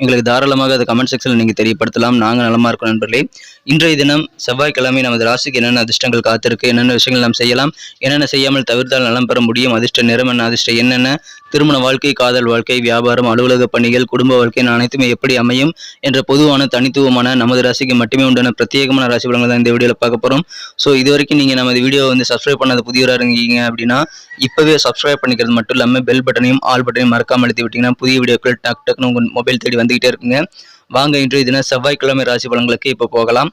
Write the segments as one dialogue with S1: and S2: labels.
S1: எங்களுக்கு தாராளமாக அதை கமெண்ட் செக்ஷனில் நீங்கள் தெரியப்படுத்தலாம். நாங்கள் நலமாக இருக்கோம் நண்பர்களே. இன்றைய தினம் செவ்வாய்க்கிழமை நமது ராசிக்கு என்னென்ன அதிர்ஷ்டங்கள் காத்திருக்கு என்னென்ன விஷயங்கள் நாம் செய்யலாம் என்னென்ன செய்யாமல் தவிர்த்தால் நலம் பெற முடியும் அதிர்ஷ்ட நிறம் என்ன அதிர்ஷ்டம் என்னென்ன திருமண வாழ்க்கை காதல் வாழ்க்கை வியாபாரம் அலுவலக பணிகள் குடும்ப வாழ்க்கை அனைத்துமே எப்படி அமையும் என்ற பொதுவான தனித்துவமான நமது ராசிக்கு மட்டுமே உண்டான பிரத்யேகமான ராசி பலங்கள் தான் இந்த வீடியோவில் பார்க்க போகிறோம் ஸோ இது வரைக்கும் நீங்கள் நமது வீடியோ வந்து சப்ஸ்கிரைப் பண்ணாத புதியவராக இருந்தீங்க அப்படின்னா இப்போவே சப்ஸ்கிரைப் பண்ணிக்கிறது மட்டும் இல்லாமல் பெல் பட்டனையும் ஆல் பட்டனையும் மறக்காம அழுத்தி விட்டிங்கன்னா புதிய வீடியோக்கள் டக் டக்குன்னு உங்கள் மொபைல் தேடி வந்துகிட்டே இருக்குங்க. வாங்க இன்றைய தினம் செவ்வாய்க்கிழமை ராசி பலன்களுக்கு இப்போ போகலாம்.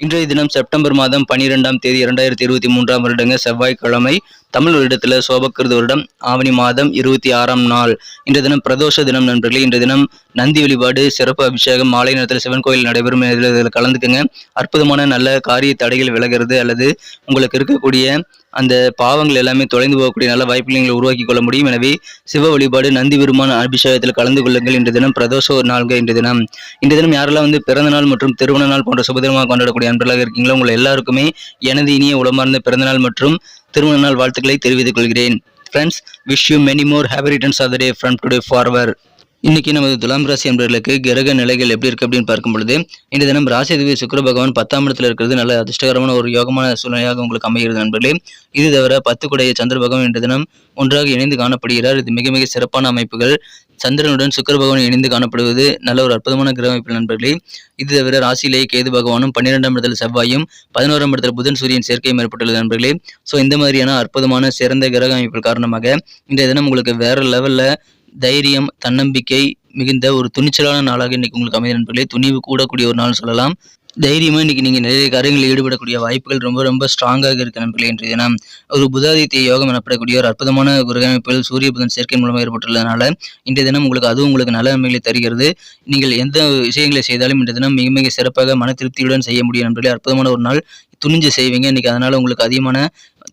S1: இன்றைய தினம் செப்டம்பர் மாதம் பனிரெண்டாம் தேதி இரண்டாயிரத்தி இருபத்தி மூன்றாம் வருடங்க செவ்வாய்க்கிழமை தமிழ் வருடத்தில் சோபக்கிருத வருடம் ஆவணி மாதம் இருபத்தி ஆறாம் நாள். இன்றைய தினம் பிரதோஷ தினம் நண்பர்களே இன்றைய தினம் நந்தி வழிபாடு சிறப்பு அபிஷேகம் மாலை நேரத்தில் சிவன் கோயில் நடைபெறும் இதில் இதில் கலந்துக்குங்க. அற்புதமான நல்ல காரிய தடைகள் விலகிறது அல்லது உங்களுக்கு இருக்கக்கூடிய அந்த பாவங்கள் எல்லாமே தொலைந்து போகக்கூடிய நல்ல வாய்ப்புகளை நீங்கள் உருவாக்கி கொள்ள முடியும். எனவே சிவ வழிபாடு நந்தி பெருமான அபிஷேகத்தில் கலந்து கொள்ளுங்கள் இன்று தினம். பிரதோஷ நாள்கள் இன்று தினம். இன்று தினம் யாரெல்லாம் வந்து பிறந்த நாள் மற்றும் திருமண நாள் போன்ற சுபதினமாக கொண்டாடக்கூடிய அன்பர்களாக இருக்கீங்களோ உங்கள் எல்லாருக்குமே எனது இனிய உளமார்ந்த பிறந்த நாள் மற்றும் திருமண நாள் வாழ்த்துக்களை தெரிவித்துக் கொள்கிறேன். Friends wish you many more happy returns of the day from today forward இன்னைக்கு நமது துலாம் ராசி என்பவர்களுக்கு கிரக நிலைகள் எப்படி இருக்கு அப்படின்னு பார்க்கும் பொழுது இந்த தினம் ராசி அதிபதி சுக்கிர பகவான் பத்தாம் இடத்துல இருக்கிறது நல்ல அதிர்ஷ்டகரமான ஒரு யோகமான சூழ்நிலையாக உங்களுக்கு அமைகிறது நண்பர்களே இது தவிர பத்து குடைய சந்திர பகவான் இன்று தினம் ஒன்றாக இணைந்து காணப்படுகிறார். இது மிக மிக சிறப்பான அமைப்புகள். சந்திரனுடன் சுக்கர பகவான் இணைந்து காணப்படுவது நல்ல ஒரு அற்புதமான கிரக அமைப்பு நண்பர்களே இது தவிர ராசியிலேயே கேது பகவானும் பன்னிரெண்டாம் இடத்துல செவ்வாயும் பதினோராம் இடத்துல புதன் சூரியன் சேர்க்கையும் ஏற்பட்டுள்ளது நண்பர்களே ஸோ இந்த மாதிரியான அற்புதமான சிறந்த கிரக அமைப்புகள் காரணமாக இன்றைய தினம் உங்களுக்கு வேற லெவலில் தைரியம் தன்னம்பிக்கை மிகுந்த ஒரு துணிச்சலான நாளாக இன்னைக்கு உங்களுக்கு அமைதி நண்பர்களே. துணிவு கூடக்கூடிய ஒரு நாள் சொல்லலாம். தைரியமாக இன்னைக்கு நீங்கள் நிறைய காரியங்களில் ஈடுபடக்கூடிய வாய்ப்புகள் ரொம்ப ரொம்ப ஸ்ட்ராங்காக இருக்க நண்பர்களே இன்றைய தினம். ஒரு புதாதித்ய யோகம் எனப்படக்கூடிய ஒரு அற்புதமான கிரகமைப்பில் சூரிய புதன் சேர்க்கை மூலமாக ஏற்பட்டுள்ளதுனால இன்றைய தினம் உங்களுக்கு அதுவும் உங்களுக்கு நல்ல நன்மைகளை தருகிறது. நீங்கள் எந்த விஷயங்களை செய்தாலும் இன்றைய தினம் மிக மிக சிறப்பாக மன திருப்தியுடன் செய்ய முடியும் நண்பர்களே. அற்புதமான ஒரு நாள் துணிஞ்சு செய்வீங்க. இன்னைக்கு அதனால உங்களுக்கு அதிகமான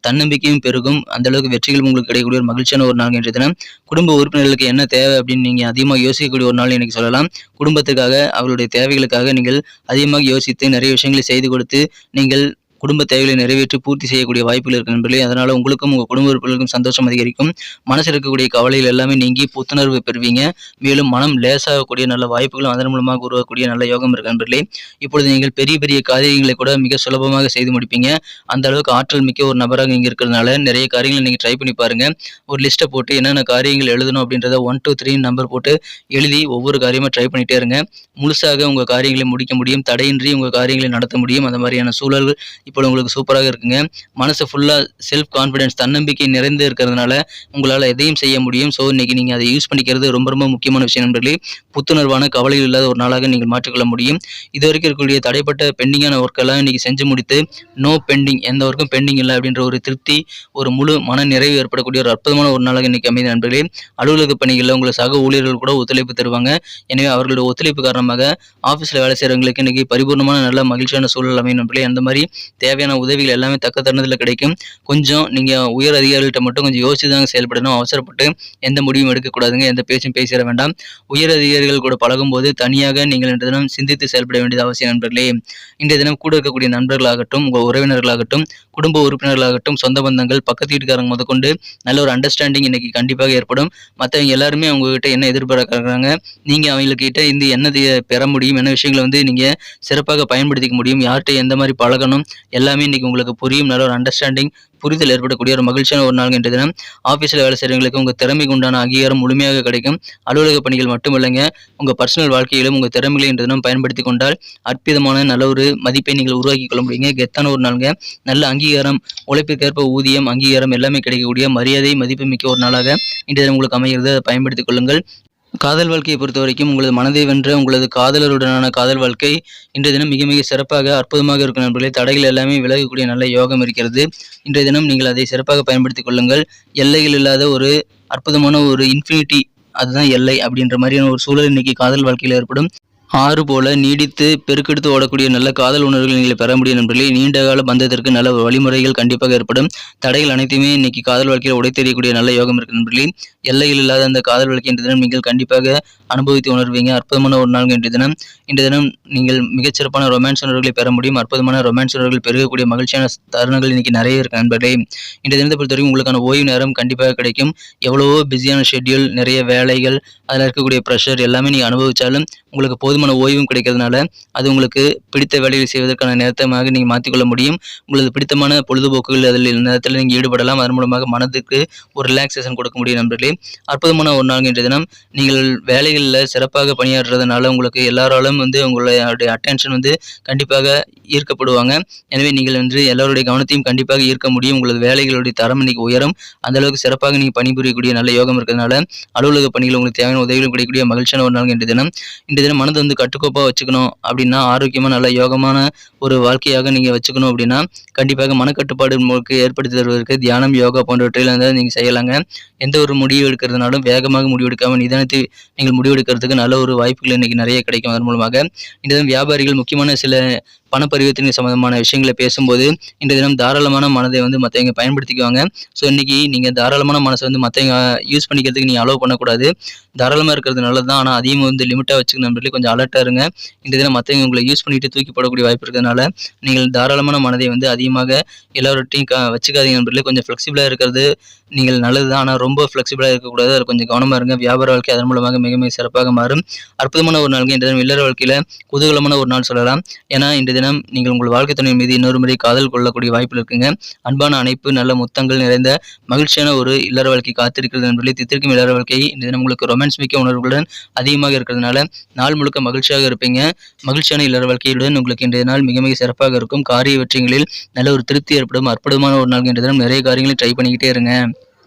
S1: தன்னம்பிக்கையும் பெருகும். அந்த அளவுக்கு வெற்றிகள் உங்களுக்கு கிடைக்கக்கூடிய ஒரு மகிழ்ச்சியான ஒரு நாள் என்ற தினம். குடும்ப உறுப்பினர்களுக்கு என்ன தேவை அப்படின்னு நீங்க அதிகமாக யோசிக்கக்கூடிய ஒரு நாள் எனக்கு சொல்லலாம். குடும்பத்துக்காக அவருடைய தேவைகளுக்காக நீங்கள் அதிகமாக யோசித்து நிறைய விஷயங்களை செய்து கொடுத்து நீங்கள் குடும்ப தேவைகளை நிறைவேற்றி பூர்த்தி செய்யக்கூடிய வாய்ப்புகள் இருக்கு நண்பர்களே. அதனால உங்களுக்கும் உங்க குடும்ப உறுப்பினர்களுக்கும் சந்தோஷம் அதிகரிக்கும். மனசில் இருக்கக்கூடிய கவலைகள் எல்லாமே நீங்கி புத்துணர்வு பெறுவீங்க. மேலும் மனம் லேசாகக்கூடிய நல்ல வாய்ப்புகளும் அதன் மூலமாக உருவாக்கக்கூடிய நல்ல யோகம் இருக்கு நண்பர்களே. இப்பொழுது நீங்கள் பெரிய பெரிய காரியங்களை கூட மிக சுலபமாக செய்து முடிப்பீங்க. அந்த அளவுக்கு ஆற்றல் மிக்க ஒரு நபராக இங்கே இருக்கிறதுனால நிறைய காரியங்களை நீங்க ட்ரை பண்ணி பாருங்க. ஒரு லிஸ்ட்டை போட்டு என்னென்ன காரியங்கள் எழுதணும் அப்படின்றத ஒன் டூ த்ரீ நம்பர் போட்டு எழுதி ஒவ்வொரு காரியமா ட்ரை பண்ணிட்டே இருங்க. முழுசாக உங்க காரியங்களை முடிக்க முடியும். தடையின்றி உங்க காரியங்களை நடத்த முடியும். அந்த மாதிரியான சூழல்கள் இப்போ உங்களுக்கு சூப்பராக இருக்குங்க. மனசு ஃபுல்லாக செல்ஃப் கான்ஃபிடன்ஸ் தன்னம்பிக்கை நிறைந்து இருக்கிறதுனால உங்களால் எதையும் செய்ய முடியும். ஸோ இன்றைக்கி நீங்கள் அதை யூஸ் பண்ணிக்கிறது ரொம்ப ரொம்ப முக்கியமான விஷயம் நண்பர்களே. புத்துணர்வான கவலைகள் இல்லாத ஒரு நாளாக நீங்கள் மாற்றிக்கொள்ள முடியும். இது வரைக்கும் இருக்கக்கூடிய தடைப்பட்ட பெண்டிங்கான ஒர்க்கெல்லாம் இன்னைக்கு செஞ்சு முடித்து நோ பெண்டிங் எந்த ஒர்க்கும் பெண்டிங் இல்லை அப்படின்ற ஒரு திருப்தி ஒரு முழு மன நிறைவு ஏற்படக்கூடிய ஒரு அற்புதமான ஒரு நாளாக இன்றைக்கி அமைதி நண்பர்களே. அலுவலக பணிகளில் உங்களை சக ஊழியர்கள் கூட ஒத்துழைப்பு தருவாங்க. எனவே அவர்களுடைய ஒத்துழைப்பு காரணமாக ஆஃபீஸில் வேலை செய்கிறவங்களுக்கு இன்றைக்கி பரிபூர்ணமான நல்ல மகிழ்ச்சியான சூழல் அமையும் நண்பர்களே. அந்த மாதிரி தேவையான உதவிகள் எல்லாமே தக்க தருணத்தில் கிடைக்கும். கொஞ்சம் நீங்கள் உயர் அதிகாரிகள்கிட்ட மட்டும் கொஞ்சம் யோசிச்சு தாங்க செயல்படணும் அவசரப்பட்டு எந்த முடிவும் எடுக்கக்கூடாதுங்க எந்த பேச்சும் பேசிட வேண்டாம். உயர் அதிகாரிகள் கூட பழகும்போது தனியாக நீங்கள் இன்றைய தினம் சிந்தித்து செயல்பட வேண்டியது அவசியம் நண்பர்களே. இன்றைய தினம் கூட இருக்கக்கூடிய நண்பர்களாகட்டும் உங்கள் உறவினர்களாகட்டும் குடும்ப உறுப்பினர்களாகட்டும் சொந்த பந்தங்கள் பக்கத்து வீட்டுக்காரங்க முதற்கொண்டு நல்ல ஒரு அண்டர்ஸ்டாண்டிங் இன்னைக்கு கண்டிப்பாக ஏற்படும். மற்றவங்க எல்லாருமே உங்ககிட்ட என்ன எதிர்பார்க்குறாங்க நீங்கள் அவங்கக்கிட்ட இந்த என்னது பெற முடியும் என்ன விஷயங்களை வந்து நீங்கள் சிறப்பாக பயன்படுத்திக்க முடியும் யார்கிட்ட எந்த மாதிரி பழகணும் எல்லாமே இன்னைக்கு உங்களுக்கு புரியும். நல்ல ஒரு அண்டர்ஸ்டாண்டிங் புரிதல் ஏற்படக்கூடிய ஒரு மகிழ்ச்சியான ஒரு நாள் என்ற தினம். ஆஃபீஸில் வேலை செய்கிறவங்களுக்கு உங்கள் திறமைக்கு உண்டான அங்கீகாரம் முழுமையாக கிடைக்கும். அலுவலக பணிகள் மட்டுமில்லைங்க உங்கள் பர்சனல் வாழ்க்கையிலும் உங்கள் திறமைகளை என்ற தினம் பயன்படுத்தி கொண்டால் அற்புதமான நல்ல ஒரு மதிப்பை நீங்கள் உருவாக்கி கொள்ள முடியுங்க. கெத்தான ஒரு நாளுங்க. நல்ல அங்கீகாரம் உழைப்பிற்கேற்ப ஊதியம் அங்கீகாரம் எல்லாமே கிடைக்கக்கூடிய மரியாதை மதிப்பு மிக்க ஒரு நாளாக இன்றைய தினம் உங்களுக்கு அமைகிறது. அதை பயன்படுத்திக் கொள்ளுங்கள். காதல் வாழ்க்கையை பொறுத்த வரைக்கும் உங்களது மனதை வென்ற உங்களது காதலருடனான காதல் வாழ்க்கை இன்றைய தினம் மிக மிக சிறப்பாக அற்புதமாக இருக்கும் நண்பர்களே. தடைகள் எல்லாமே விலகக்கூடிய நல்ல யோகம் இருக்கிறது. இன்றைய தினம் நீங்கள் அதை சிறப்பாக பயன்படுத்திக் கொள்ளுங்கள். எல்லைகள் இல்லாத ஒரு அற்புதமான ஒரு இன்ஃபினிட்டி அதுதான் எல்லை அப்படின்ற மாதிரியான ஒரு சூழல் இன்னைக்கு காதல் வாழ்க்கையில் ஏற்படும். ஆறு போல நீடித்து பெருக்கெடுத்து ஓடக்கூடிய நல்ல காதல் உணர்வுகளை நீங்கள் பெற முடியும் நண்பர்களே நீண்ட கால பந்தத்திற்கு நல்ல வழிமுறைகள் கண்டிப்பாக ஏற்படும். தடைகள் அனைத்துமே இன்னைக்கு காதல் வாழ்க்கையில் உடைத்தெறியக்கூடிய நல்ல யோகம் இருக்கு நண்பர்களே எல்லைகள் இல்லாத அந்த காதல் வாழ்க்கை இன்று தினம் நீங்கள் கண்டிப்பாக அனுபவித்து உணர்வீங்க. அற்புதமான ஒரு நாள் இன்று தினம். இன்றைய தினம் நீங்கள் மிகச்சிறப்பான ரொமான்ஸ் உணர்வுகளை பெற முடியும். அற்புதமான ரொமான்ஸ் உணர்வுகள் பெருகக்கூடிய மகிழ்ச்சியான தருணங்கள் இன்னைக்கு நிறைய இருக்கு நண்பர்களே. இந்த தினத்தை பொறுத்தவரைக்கும் உங்களுக்கான ஓய்வு நேரம் கண்டிப்பாக கிடைக்கும். எவ்வளவோ பிஸியான ஷெட்யூல் நிறைய வேலைகள் அதில் இருக்கக்கூடிய ப்ரெஷர் எல்லாமே நீங்கள் அனுபவிச்சாலும் உங்களுக்கு போதுமான ஓய்வும் கிடைக்கிறதுனால அது உங்களுக்கு பிடித்த வேலைகளை செய்வதற்கான நேரத்தமாக நீங்கள் மாற்றிக்கொள்ள முடியும். உங்களது பிடித்தமான பொழுதுபோக்குகள் அதில் நேரத்தில் நீங்கள் ஈடுபடலாம். அதன் மூலமாக மனதுக்கு ஒரு ரிலாக்ஸேஷன் கொடுக்க முடியும் நண்பர்களே. அற்புதமான ஒரு நாள் இன்றைய தினம். நீங்கள் வேலைகளில் சிறப்பாக பணியாற்றுறதுனால உங்களுக்கு எல்லாராலும் வந்து உங்களுடைய அட்டென்ஷன் வந்து கண்டிப்பாக ஈர்க்கப்படுவாங்க. எனவே நீங்கள் வந்து எல்லாருடைய கவனத்தையும் கண்டிப்பாக ஈர்க்க முடியும். உங்களது வேலைகளுடைய தரம் இன்னைக்கு உயரும். அந்த அளவுக்கு சிறப்பாக நீங்கள் பணிபுரியக்கூடிய நல்ல யோகம் இருக்கிறதுனால அலுவலக பணிகள் உங்களுக்கு தேவையான உதவிகளும் கிடைக்கக்கூடிய மகிழ்ச்சியான ஒரு நாள் இன்றைய தினம். இன்றைய தினம் மனதை வந்து கட்டுக்கோப்பாக வச்சுக்கணும் அப்படின்னா ஆரோக்கியமாக நல்ல யோகமான ஒரு வாழ்க்கையாக நீங்கள் வச்சுக்கணும் அப்படின்னா கண்டிப்பாக மனக்கட்டுப்பாடு உங்களுக்கு ஏற்படுத்தி தருவதற்கு தியானம் யோகா போன்றவற்றையில் வந்து நீங்கள் செய்யலாங்க. எந்த ஒரு முடிவு எடுக்கிறதுனாலும் வேகமாக முடிவெடுக்காமல் நிதானத்தை நீங்கள் முடிவெடுக்கிறதுக்கு நல்ல ஒரு வாய்ப்புகள் இன்றைக்கி நிறைய கிடைக்கும். அதன் மூலமாக இந்த வியாபாரிகள் முக்கியமான சில பண பரிவர்த்தனை சம்மந்தமான விஷயங்களை பேசும்போது இந்த தினம் தாராளமான மனதை வந்து மற்றவங்க பயன்படுத்திக்குவாங்க. ஸோ இன்னைக்கு நீங்கள் தாராளமான மனசை வந்து மற்றவங்க யூஸ் பண்ணிக்கிறதுக்கு நீங்கள் அலோவ் பண்ணக்கூடாது. தாராளமாக இருக்கிறது நல்லது தான் ஆனால் அதையும் வந்து லிமிட்டாக வச்சுக்கணும் நண்பர்களே. கொஞ்சம் அலர்ட்டாக இருங்க. இந்த தினம் மற்றவங்க உங்களை யூஸ் பண்ணிட்டு தூக்கி போடக்கூடிய வாய்ப்பு இருக்கிறதுனால நீங்கள் தாராளமான மனதை வந்து அதிகமாக எல்லோருட்டையும் க வச்சுக்காதீங்க நண்பர்களே. கொஞ்சம் ஃப்ளெக்சிபிளாக இருக்கிறது நீங்கள் நல்லது தான் ஆனால் ரொம்ப ஃப்ளெக்சிபிளாக இருக்கக்கூடாது. அதில் கொஞ்சம் கவனமாக இருங்க. வியாபார வாழ்க்கை அதன் மூலமாக மிக மிக சிறப்பாக மாறும். அற்புதமான ஒரு நாளுக்கு இந்த தினம் இல்லற வாழ்க்கையில் குதூகலமான ஒரு நாள் சொல்லலாம். ஏன்னா இந்த தினம் நீங்கள் உங்கள் வாழ்க்கை துணை மீது இன்னொரு முறை காதல் கொள்ளக்கூடிய வாய்ப்பு இருக்குங்க. அன்பான அணைப்பு நல்ல முத்தங்கள் நிறைந்த மகிழ்ச்சியான ஒரு இல்லற வாழ்க்கை காத்திருக்கிறது என்பதை தித்திருக்கும் இல்லற வாழ்க்கை இந்த தினம் உங்களுக்கு ரொமான்ஸ் மிக்க உணர்வுகளுடன் அதிகமாக இருக்கிறதுனால நாள் முழுக்க மகிழ்ச்சியாக இருப்பீங்க. மகிழ்ச்சியான இல்லற வாழ்க்கையுடன் உங்களுக்கு இன்றைய நாள் மிக மிக சிறப்பாக இருக்கும். காரிய வெற்றிகளில் நல்ல ஒரு திருப்தி ஏற்படும் அற்புதமான ஒரு நாள் இன்றைய தினம் நிறைய காரியங்களை ட்ரை பண்ணிக்கிட்டே இருங்க.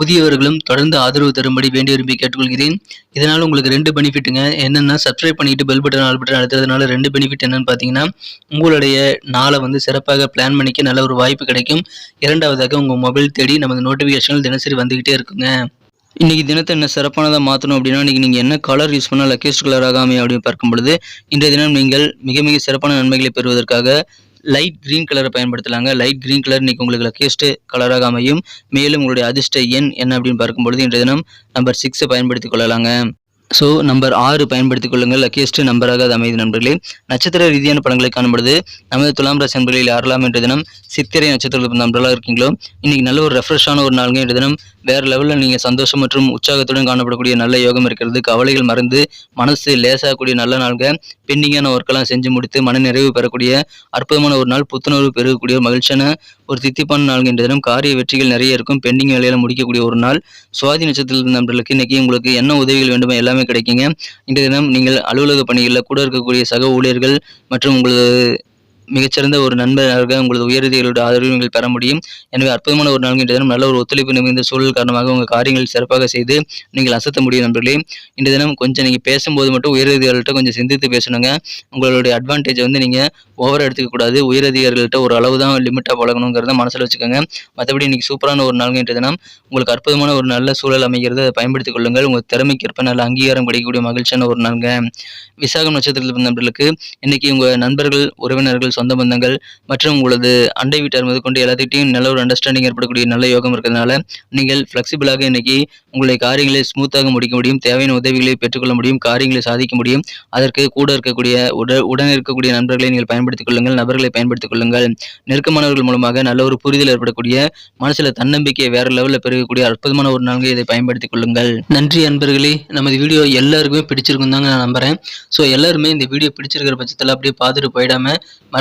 S1: புதியவர்களும் தொடர்ந்து ஆதரவு தரும்படி வேண்டி விரும்பி கேட்டுக்கொள்கிறேன். இதனால் உங்களுக்கு ரெண்டு பெனிஃபிட்டுங்க. என்னென்னா சப்ஸ்கிரைப் பண்ணிட்டு பெல் பட்டன் ஆல் பட்டன் அழுத்துறதுனால ரெண்டு பெனிஃபிட் என்னன்னு பார்த்தீங்கன்னா உங்களுடைய நாளை வந்து சிறப்பாக பிளான் பண்ணிக்க நல்ல ஒரு வாய்ப்பு கிடைக்கும். இரண்டாவதாக உங்கள் மொபைல் தேடி நமது நோட்டிஃபிகேஷன்கள் தினசரி வந்துக்கிட்டே இருக்குங்க. இன்னைக்கு தினத்தை என்ன சிறப்பானதாக மாற்றணும் அப்படின்னா இன்றைக்கி நீங்கள் என்ன கலர் யூஸ் பண்ணால் லக்கேஸ்ட் கலராக அமையும் அப்படின்னு பார்க்கும் பொழுது இன்றைய தினம் நீங்கள் மிக மிக சிறப்பான நன்மைகளை பெறுவதற்காக லைட் கிரீன் கலரை பயன்படுத்தலாங்க லைட் கிரீன் கலர் இன்றைக்கி உங்களுக்கு லக்கியஸ்ட்டு கலராக அமையும். மேலும் உங்களுடைய அதிர்ஷ்ட எண் என்ன அப்படின்னு பார்க்கும்பொழுது இன்றைய தினம் நம்பர் சிக்ஸை பயன்படுத்தி கொள்ளலாங்க. ஸோ நம்பர் ஆறு பயன்படுத்திக் கொள்ளுங்கள். லக்கியஸ்ட் நம்பராக அது அமைது நண்பர்களே. நட்சத்திர ரீதியான படங்களை காணும்பொழுது நமது துலாம் ராசி நண்பர்களில் யாரெல்லாம் என்ற தினம் சித்திரை நட்சத்திரத்தில் நண்பர்களாக இருக்கீங்களோ இன்றைக்கி நல்ல ஒரு ரெஃப்ரெஷ்ஷான ஒரு நாளுங்க என்ற தினம் வேறு லெவலில் நீங்கள் சந்தோஷம் மற்றும் உற்சாகத்துடன் காணப்படக்கூடிய நல்ல யோகம் இருக்கிறது. கவலைகள் மறந்து மனசு லேசாகக்கூடிய நல்ல நாள்க பெண்டிங்கான ஒர்க்கெல்லாம் செஞ்சு முடித்து மன நிறைவு பெறக்கூடிய அற்புதமான ஒரு நாள் புத்துணர்வு பெறக்கூடிய மகிழ்ச்சியான ஒரு தித்திப்பான நாள் என்ற தினம் காரிய வெற்றிகள் நிறைய இருக்கும். பெண்டிங் வேலையில் முடிக்கக்கூடிய ஒரு நாள். சுவாதி நட்சத்திரத்தில் நண்பர்களுக்கு இன்றைக்கி உங்களுக்கு என்ன உதவிகள் வேண்டுமோ எல்லாம் கிடைக்குங்க. இந்த தினம் நீங்கள் அலுவலக பணிகளில் கூட இருக்கக்கூடிய சக ஊழியர்கள் மற்றும் உங்களது மிகச்சிறந்த ஒரு நண்பராக உங்களது உயர்திகளோட ஆதரவு நீங்கள் பெற முடியும். எனவே அற்புதமான ஒரு நாள் இன்றைய தினம் நல்ல ஒரு ஒத்துழைப்பு நிறைந்த சூழல் காரணமாக உங்கள் காரியங்கள் சிறப்பாக செய்து நீங்கள் அசத்த முடியும் நண்பர்களே. இன்றைய தினம் கொஞ்சம் நீங்கள் பேசும்போது மட்டும் உயரதிகாரிகள்ட்ட கொஞ்சம் சிந்தித்து பேசணுங்க உங்களுடைய அட்வான்டேஜ் வந்து நீங்கள் ஓவராக எடுத்துக்கக்கூடாது உயரதிகாரிகள்ட்ட ஒரு அளவு தான் லிமிட்டாக பழகணுங்கிறத மனசில் வச்சுக்கோங்க. மற்றபடி இன்றைக்கி சூப்பரான ஒரு நாள் இன்றைய தினம். உங்களுக்கு அற்புதமான ஒரு நல்ல சூழல் அமைகிறது அதை பயன்படுத்திக் கொள்ளுங்கள். உங்கள் திறமைக்கேற்ப நல்ல அங்கீகாரம் கிடைக்கக்கூடிய மகிழ்ச்சியான ஒரு நாளுங்க. விசாகம் நட்சத்திரத்தில் பிறந்த நண்பர்களுக்கு உங்கள் நண்பர்கள் உறவினர்கள் சொந்த பந்தங்கள் மற்றும் உங்களது அண்டை வீட்டார் முதற்கொண்டு எல்லாத்திட்டையும் நல்ல ஒரு அண்டர்ஸ்டாண்டிங் ஏற்படக்கூடிய நல்ல யோகம் இருக்கிறதுனால நீங்கள் ஃப்ளெக்சிபிளாக இன்னைக்கு உங்களுடைய காரியங்களை ஸ்மூத்தாக முடிக்க முடியும். தேவையான உதவிகளை பெற்றுக்கொள்ள முடியும். காரியங்களை சாதிக்க முடியும். அதற்கு கூட இருக்கக்கூடிய உட உடன் இருக்கக்கூடிய நண்பர்களை நீங்கள் பயன்படுத்திக் கொள்ளுங்கள். நபர்களை பயன்படுத்திக் கொள்ளுங்கள். நெருக்கமானவர்கள் மூலமாக நல்ல ஒரு புரிதல் ஏற்படக்கூடிய மனசில் தன்னம்பிக்கையை வேற லெவலில் பெருகக்கூடிய அற்புதமான ஒரு நாள்கள் இதை பயன்படுத்திக் கொள்ளுங்கள். நன்றி அன்பர்களே. நமது வீடியோ எல்லாருக்குமே பிடிச்சிருக்கும் தாங்க நான் நம்புறேன். ஸோ எல்லாருமே இந்த வீடியோ பிடிச்சிருக்கிற பட்சத்தில் அப்படியே பார்த்துட்டு போயிடாம